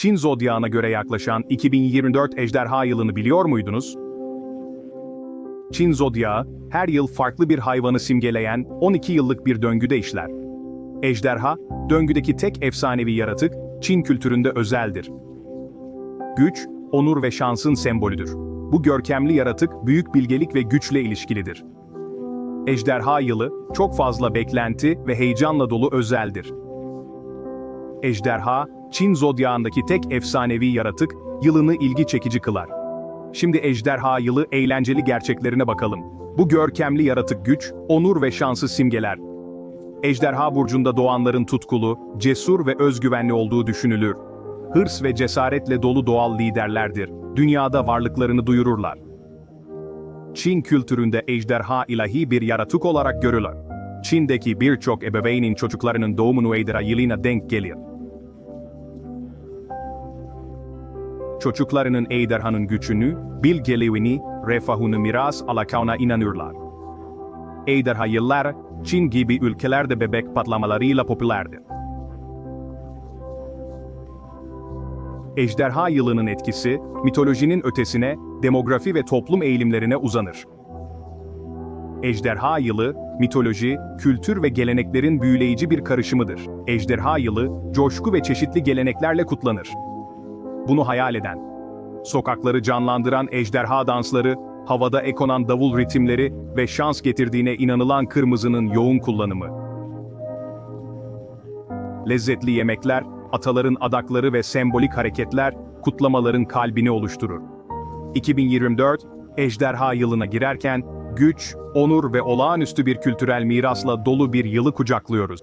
Çin zodyağına göre yaklaşan 2024 ejderha yılını biliyor muydunuz? Çin zodyağı, her yıl farklı bir hayvanı simgeleyen 12 yıllık bir döngüde işler. Ejderha, döngüdeki tek efsanevi yaratık, Çin kültüründe özeldir. Güç, onur ve şansın sembolüdür. Bu görkemli yaratık büyük bilgelik ve güçle ilişkilidir. Ejderha yılı, çok fazla beklenti ve heyecanla dolu özeldir. Ejderha, Çin zodyağındaki tek efsanevi yaratık, yılını ilgi çekici kılar. Şimdi ejderha yılı eğlenceli gerçeklerine bakalım. Bu görkemli yaratık güç, onur ve şansı simgeler. Ejderha burcunda doğanların tutkulu, cesur ve özgüvenli olduğu düşünülür. Hırs ve cesaretle dolu doğal liderlerdir. Dünyada varlıklarını duyururlar. Çin kültüründe ejderha ilahi bir yaratık olarak görülür. Çin'deki birçok ebeveynin çocuklarının doğumunu ejderha yılına denk gelir. Çocuklarının ejderhanın gücünü, bilgeliğini, refahını miras alacağına inanırlar. Ejderha yıllar, Çin gibi ülkelerde bebek patlamalarıyla popülerdir. Ejderha yılının etkisi, mitolojinin ötesine, demografi ve toplum eğilimlerine uzanır. Ejderha yılı, mitoloji, kültür ve geleneklerin büyüleyici bir karışımıdır. Ejderha yılı, coşku ve çeşitli geleneklerle kutlanır. Bunu hayal eden, sokakları canlandıran ejderha dansları, havada ekonan davul ritimleri ve şans getirdiğine inanılan kırmızının yoğun kullanımı. Lezzetli yemekler, ataların adakları ve sembolik hareketler kutlamaların kalbini oluşturur. 2024, ejderha yılına girerken güç, onur ve olağanüstü bir kültürel mirasla dolu bir yılı kucaklıyoruz.